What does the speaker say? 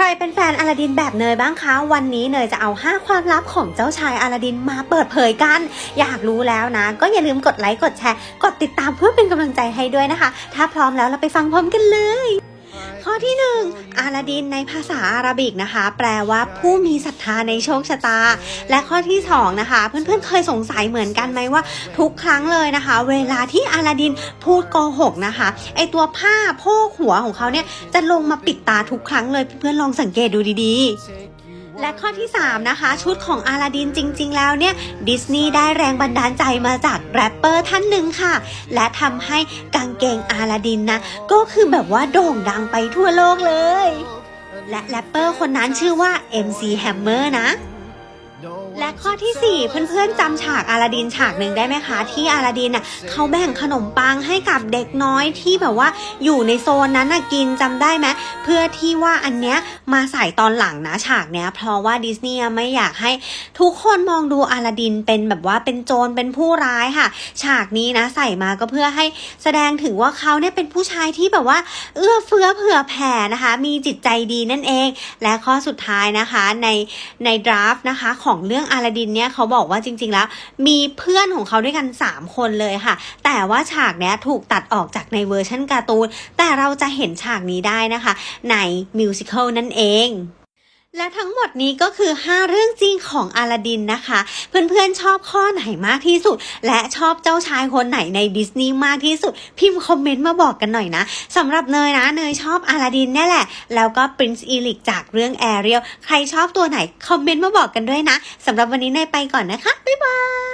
ใครเป็นแฟนอลาดินแบบเนยบ้างคะ วันนี้เนยจะเอา 5 ความลับของเจ้าชายอลาดินมาเปิดเผยกัน อยากรู้แล้วนะ ก็อย่าลืมกดไลค์ กดแชร์ กดติดตามเพื่อเป็นกำลังใจให้ด้วยนะคะ ถ้าพร้อมแล้วเราไปฟังพร้อมกันเลย ข้อที่หนึ่งอาลาดินในภาษาอาหรับิกนะคะ แปลว่าผู้มีศรัทธาในโชคชะตา และข้อที่สองนะคะ เพื่อนๆเคยสงสัยเหมือนกันไหมว่า ทุกครั้งเลยนะคะ เวลาที่อาลาดินพูดโกหกนะคะไอตัวผ้าโพกหัวของเขาเนี่ยจะลงมาปิดตาทุกครั้งเลยเพื่อนๆลองสังเกตดูดีๆ และข้อที่ 3 นะคะ ชุดของอาลาดินจริง ๆ แล้วเนี่ย ดิสนีย์ได้แรงบันดาลใจมาจากแรปเปอร์ท่านหนึ่งค่ะ และทำให้กางเกงอาลาดินนะ ก็คือแบบว่าโด่งดังไปทั่วโลกเลย และแรปเปอร์คนนั้นชื่อว่า MC Hammer นะ และข้อทีสี่ 4 เพื่อนๆจำฉากอาลาดินฉากหนึ่งได้ไหมคะ ที่อาลาดินน่ะเขาแบ่งขนมปังให้กับเด็กน้อยที่แบบว่าอยู่ในโซนนั้นน่ะกินจำได้ไหมเพื่อที่ว่าอันเนี้ยมาใส่ตอนหลังนะฉากเนี้ย เพราะว่าดิสนีย์ไม่อยากให้ทุกคนมองดูอาลาดินเป็นแบบว่าเป็นโจรเป็นผู้ร้ายค่ะ ฉากนี้นะใส่มาก็เพื่อให้แสดงถึงว่าเขาเนี่ยเป็นผู้ชายที่แบบว่า เอื้อเฟื้อเผื่อแผ่นะคะ มีจิตใจดีนั่นเอง และข้อสุดท้ายนะคะในในดราฟต์นะคะของเรื่องอาลาดินเนี่ยเขาบอกว่าจริง ๆ แล้ว มีเพื่อนของเขาด้วยกัน 3 คนเลยค่ะ แต่ว่าฉากเนี้ยถูกตัดออกจากในเวอร์ชันการ์ตูน แต่เราจะเห็นฉากนี้ได้นะคะ ในมิวสิควลนั่นเอง และทั้งหมดนี้ก็คือ 5 เรื่องจริงของอาลาดินนะคะ เพื่อนๆชอบข้อไหนมากที่สุด และชอบเจ้าชายคนไหนในดิสนีย์มากที่สุด พิมพ์คอมเมนต์มาบอกกันหน่อยนะสำหรับเนยนะเนยชอบอาลาดินแน่แหละ แล้วก็ปรินซ์อีลิกจากเรื่องแอเรียลใครชอบตัวไหนคอมเมนต์มาบอกกันด้วยนะสำหรับวันนี้เนยไปก่อนนะคะ บ๊ายบาย